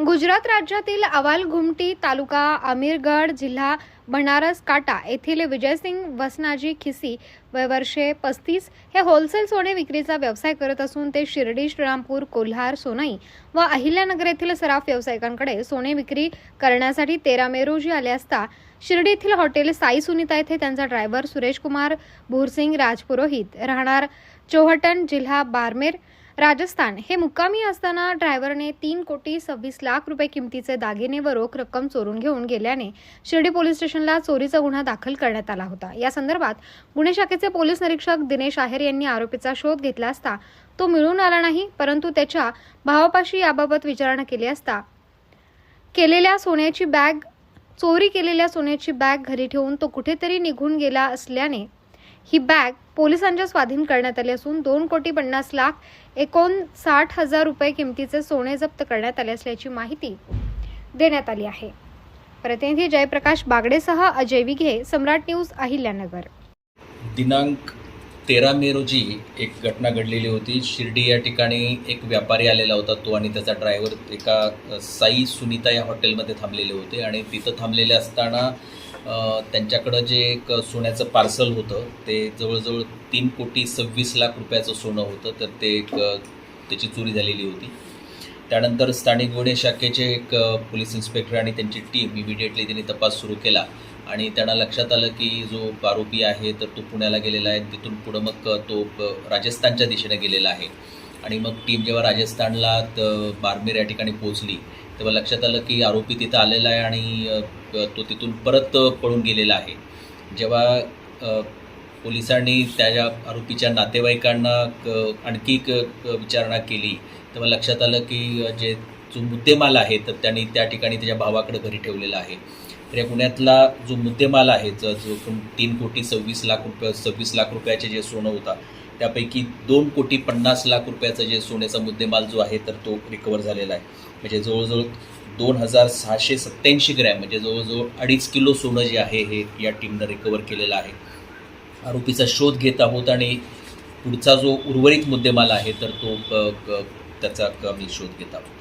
गुजरात राज्यातील अवाल घुमटी तालुका आमिरगड जिल्हा बनारस काटा येथील विजयसिंग वसनाजी खिसी वय वर्षे पस्तीस हे होलसेल सोने विक्रीचा व्यवसाय करत असून ते शिर्डी श्रीरामपूर कोल्हार सोनाई व अहिल्यानगर येथील सराफ व्यावसायिकांकडे सोने विक्री करण्यासाठी तेरा मे रोजी आले असता शिर्डी येथील हॉटेल साई सुनीता येथे त्यांचा ड्रायव्हर सुरेश कुमार भूरसिंग राजपुरोहित राहणार चोहटण जिल्हा बारमेर राजस्थान हे मुक्कामी असताना ड्रायव्हरने तीन कोटी सव्वीस लाख रुपये किमतीचे दागिने व रोख रक्कम चोरून घेऊन गेल्याने शिर्डी पोलीस स्टेशनला चोरीचा गुन्हा दाखल करण्यात आला होता. या संदर्भात गुन्हे शाखेचे पोलीस निरीक्षक दिनेश आहेर यांनी आरोपीचा शोध घेतला असता तो मिळून आला नाही परंतु त्याच्या भावापाशी याबाबत विचारणा केली असता केलेल्या सोन्याची बॅग चोरी केलेल्या सोन्याची बॅग घरी ठेवून तो कुठेतरी निघून गेला असल्याने ही बॅग पोलिसांच्या स्वाधीन करण्यात आली असून दोन कोटी पन्नास लाख एकोणसाठ हजार रुपये किमतीचे सोने जप्त करण्यात आले असल्याची माहिती देण्यात आली आहे. प्रतिनिधी जयप्रकाश बागडेसह अजय विघे सम्राट न्यूज अहिल्यानगर. दिनांक तेरा मे रोजी एक घटना घडलेली होती. शिर्डी या ठिकाणी एक व्यापारी आलेला होता तो आणि त्याचा ड्रायव्हर एका साई सुनीता या हॉटेलमध्ये थांबलेले होते आणि तिथं थांबलेले असताना त्यांच्याकडं जे एक सोन्याचं पार्सल होतं ते जवळजवळ तीन कोटी सव्वीस लाख रुपयाचं सोनं होतं तर ते एक त्याची चोरी झालेली होती. त्यानंतर स्थानिक गुन्हे शाखेचे एक पोलीस इन्स्पेक्टर आणि त्यांची टीम इमिडिएटली त्यांनी तपास सुरू केला आणि त्यांना लक्षात आलं की जो आरोपी आहे तर तो पुण्याला गेलेला आहे. तिथून पुढं मग तो राजस्थानच्या दिशेने गेलेला आहे. आणि मग टीम जेव्हा राजस्थानला बारमेर या ठिकाणी पोहोचली तेव्हा लक्षात आलं की आरोपी तिथं आलेला आहे आणि तो तिथून परत पळून गेलेला आहे. जेव्हा पोलिसांनी त्याच्या आरोपीच्या नातेवाईकांना क- आणखी एक विचारणा केली तेव्हा लक्षात आलं की जे जो मुद्देमाल आहे तर त्यांनी त्या ठिकाणी त्याच्या भावाकडे घरी ठेवलेला आहे. तर या पुण्यातला जो मुद्देमाल आहे जो तीन कोटी सव्वीस लाख रुपये सव्वीस लाख रुपयाचे जे सोनं होता त्यापैकी दोन कोटी पन्नास लाख रुपयाचा जे सोन्याचा मुद्देमाल जो आहे तर तो रिकवर झालेला आहे. म्हणजे जवळजवळ दोन हजार सहाशे सत्त्याऐंशी ग्रॅम म्हणजे जवळजवळ अडीच किलो सोनं जे आहे हे या टीमनं रिकवर केलेलं आहे. आरोपीचा शोध घेत आहोत आणि पुढचा जो उर्वरित मुद्देमाल आहे तर तो त्याचा आम्ही शोध घेत आहोत.